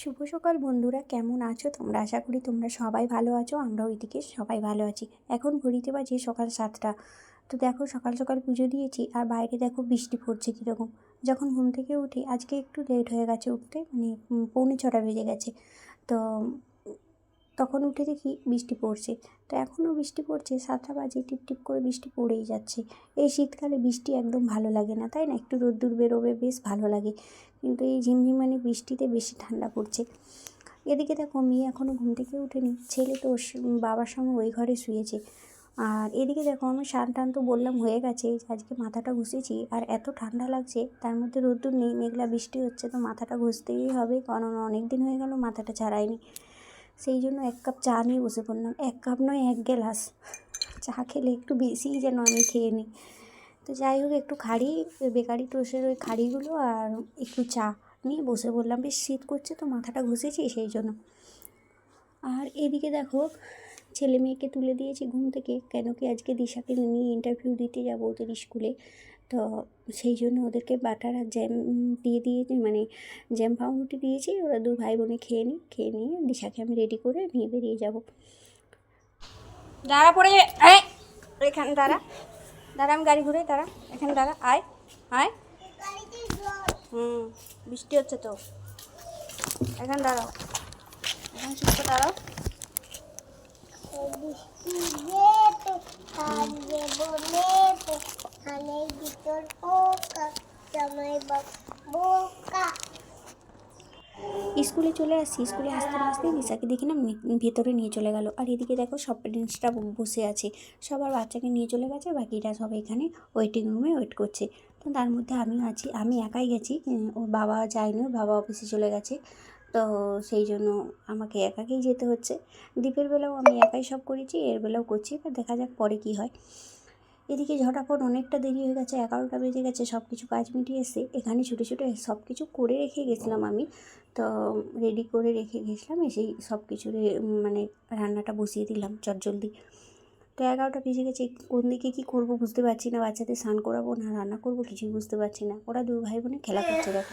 শুভ সকাল বন্ধুরা, কেমন আছো তোমরা? আশা করি তোমরা সবাই ভালো আছো আমরা ওইদিকে সবাই ভালো আছি। এখন ঘড়িতে বাজে সকাল সাতটা। তো দেখো, সকাল সকাল পুজো দিয়েছি আর বাইরে দেখো বৃষ্টি পড়ছে কীরকম। যখন ঘুম থেকে উঠি, আজকে একটু লেট হয়ে গেছে উঠতে মানে পৌনে ছটা বেজে গেছে। তো তখন উঠে দেখি বৃষ্টি পড়ছে। তো এখনও বৃষ্টি পড়ছে, সাতটা বাজে টিপ টিপ করে বৃষ্টি পড়েই যাচ্ছে। এই শীতকালে বৃষ্টি একদম ভালো লাগে না, তাই না? একটু রোদ্দুর বেরোবে, বেশ ভালো লাগে। কিন্তু এই ঝিমঝিমানি বৃষ্টিতে বেশি ঠান্ডা পড়ছে। এদিকে দেখো, মেয়ে এখনও ঘুম থেকে উঠেনি ছেলে তো বাবার সঙ্গে ওই ঘরে শুয়েছে। আর এদিকে দেখো, আমি স্নান টান তো বললাম, হয়ে গেছে। আজকে মাথাটা ঘুষেছি, আর এত ঠান্ডা লাগছে, তার মধ্যে রোদ্দুর নেই, মেঘলা বৃষ্টি হচ্ছে, তো মাথাটা ঘষতেই হবে। কারণ অনেক দিন হয়ে গেল মাথাটা ছাড়াইনি। সেই জন্য এক কাপ চা নিয়ে বসে পড়লাম। এক কাপ নয়, এক গ্লাস। চা খেলে একটু বেশিই যেন আমি খেয়ে নিই। তো যাই হোক, একটু খাড়ি, বেকারি টোস্টের ওই খাড়িগুলো আর একটু চা নিয়ে বসে পড়লাম। বেশ শীত করছে তো, মাথাটা ঘুষেছি সেই জন্য। আর এদিকে দেখো ছেলে মেয়েকে তুলে দিয়েছি ঘুম থেকে। কেন কি আজকে দিশাকে নিয়ে ইন্টারভিউ দিতে যাব ওদের স্কুলে তো সেই জন্য ওদেরকে বাটার আর জ্যাম দিয়ে দিয়েছি মানে জ্যাম পাউরুটি দিয়েছি। ওরা দু ভাই বোনে খেয়ে নিই খেয়ে নিয়ে দিশাকে আমি রেডি করে নিয়ে বেরিয়ে যাব। দাঁড়া পড়ে যাবে এখানে দাঁড়া। দাঁড়া, আমি গাড়ি ঘুরে দাঁড়া। এখানে দাঁড়া, আয় আয়। হুম, বৃষ্টি হচ্ছে তো। এখানে দাঁড়াও। এখানে চুপ দাঁড়াও। স্কুলে চলে আসছি, স্কুলে আসতে আসতে নিশাকে দেখি না ভেতরে নিয়ে চলে গেল। আর এদিকে দেখো সব প্যারেন্টসরা বসে আছে। সবার বাচ্চাকে নিয়ে চলে গেছে, বাকিরা সব এখানে ওয়েটিং রুমে ওয়েট করছে। তো তার মধ্যে আমি আছি, আমি একাই গেছি ওর বাবা যায়নি বাবা অফিসে চলে গেছে। তো সেই জন্য আমাকে একাকেই যেতে হচ্ছে। দ্বীপের বেলাও আমি একাই সব করেছি, এর বেলাও করছি, এবার দেখা যাক পরে কী হয়। এদিকে ঝটাফট অনেকটা দেরি হয়ে গেছে, এগারোটা বেজে গেছে সব কিছু কাজ মিটিয়ে এসে এখানে ছুটে ছুটে সব কিছু করে রেখে গেছিলাম আমি। তো রেডি করে রেখে গেছিলাম, এসেই সব কিছু মানে রান্নাটা বসিয়ে দিলাম চটজলদি তো এগারোটা বেজে গেছে, কোন দিকে কী করব বুঝতে পারছি না, বাচ্চাদের স্নান করাবো না, রান্না করব কিছুই বুঝতে পারছি না। ওরা দু ভাই বোনে খেলা করছে দেখো।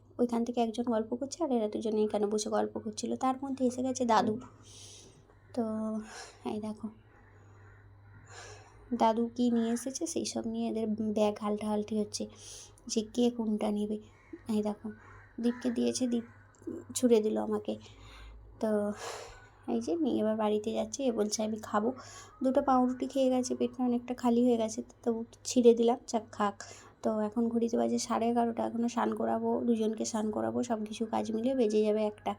ওইখান থেকে একজন গল্প করছে আর এরা দুজনে এখানে বসে গল্প করছিল। তার মধ্যে এসে গেছে দাদু। তো এই দেখো। দাদু কি নিয়ে এসেছে? সেই সব নিয়ে এদের ব্যাগ হালটা হালটাহালটি হচ্ছে যে কে কোনটা নেবে। এই দেখো। দীপকে দিয়েছে, দীপ ছুড়ে দিল আমাকে। তো এই যে নিয়ে এবার বাড়িতে যাচ্ছে। এ বলছে, আমি খাব। দুটো পাউরুটি খেয়ে গেছে, পেটটা অনেকটা খালি হয়ে গেছে। তো ছিঁড়ে দিলাম। চাক খাক। তো এখন ঘড়িতে বাজে সাড়ে এগারোটা, এখনও স্নান করাবো, দুজনকে স্নান করাবো সব কিছু কাজ মিলিয়ে বেজে যাবে একটা।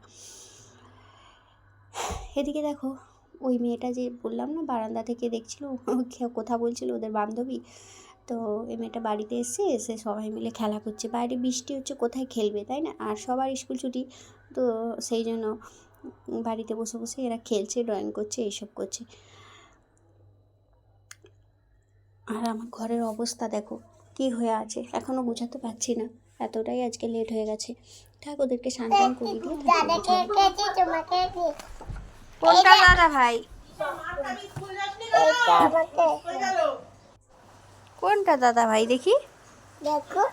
এদিকে দেখো, ওই মেয়েটা যে বললাম না, বারান্দা থেকে দেখছিল কথা বলছিল ওদের বান্ধবী। তো এই মেয়েটা বাড়িতে এসে এসে সবাই মিলে খেলা করছে। বাইরে বৃষ্টি হচ্ছে, কোথায় খেলবে, তাই না? আর সবার স্কুল ছুটি, তো সেই জন্য বাড়িতে বসে বসে এরা খেলছে, ড্রয়িং করছে, এইসব করছে। আর আমার ঘরের অবস্থা দেখো কী হয়ে আছে? এখনও বোঝাতে পারছি না। এতটাই আজকে লেট হয়ে গেছে। থাক ওদেরকে তোমাকে খেয়েছি কোনটা দাদা ভাই? কোনটা দাদা ভাই দেখি। দেখো।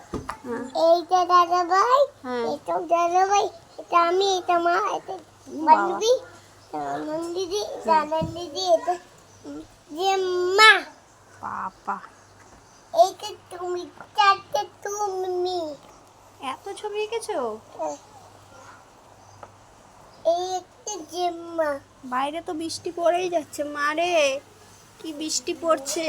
হ্যাঁ। এইটা দাদা ভাই হ্যাঁ। এটা দাদা ভাই এটা আমি এটা মা এটা। বান্ধবী নন্দন দিদি এটা যে মা। বাবা। এইটা তুমি চারটে তুমি। এত ছবি এঁকেছো? এই একটা জেম্মা। বাইরে তো বৃষ্টি পড়েই যাচ্ছে মারে। কি বৃষ্টি পড়ছে?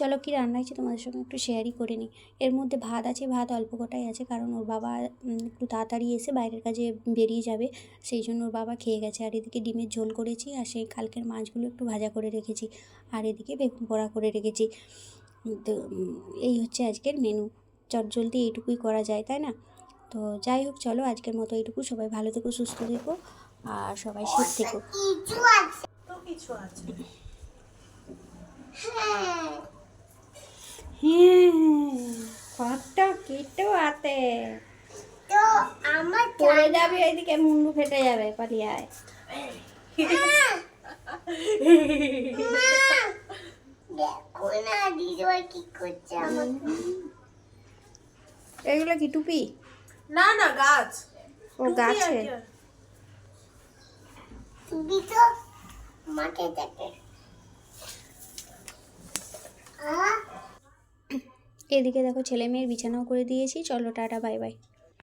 চলো কি রান্না হয়েছে তোমাদের সঙ্গে একটু শেয়ারই করে নিই। এর মধ্যে ভাত আছে ভাত অল্প কটাই আছে কারণ ওর বাবা একটু তাড়াতাড়ি এসে বাইরের কাজে বেরিয়ে যাবে। সেই জন্য ওর বাবা খেয়ে গেছে। আর এদিকে ডিমের ঝোল করেছি আর সেই কালকের মাছগুলো একটু ভাজা করে রেখেছি। আর এদিকে বেগুন পোড়া করে রেখেছি। তো এই হচ্ছে আজকের মেনু চটজলদি এইটুকুই করা যায় তাই না? তো যাই হোক চলো আজকের মতো এইটুকু। সবাই ভালো থেকো সুস্থ থেকো আর সবাই শীত থেকো। কিছু আছে। তো কিছু আছে। হ্যাঁ কতটা কেটেও আতে তো আমার পড়ে যাবে এদিকে মুন্ডু ফেটে যাবে পালিয়ে আয়। দেখো না দিদিভাই কি করছে আমাকে এগুলো কি টুপি? না না গাছ। ও টুপি গাছে। তুমি তো মাঠে থাকে। আহ এদিকে দেখো ছেলে মেয়ের বিছানাও করে দিয়েছি। চলো টাটা বাই বাই।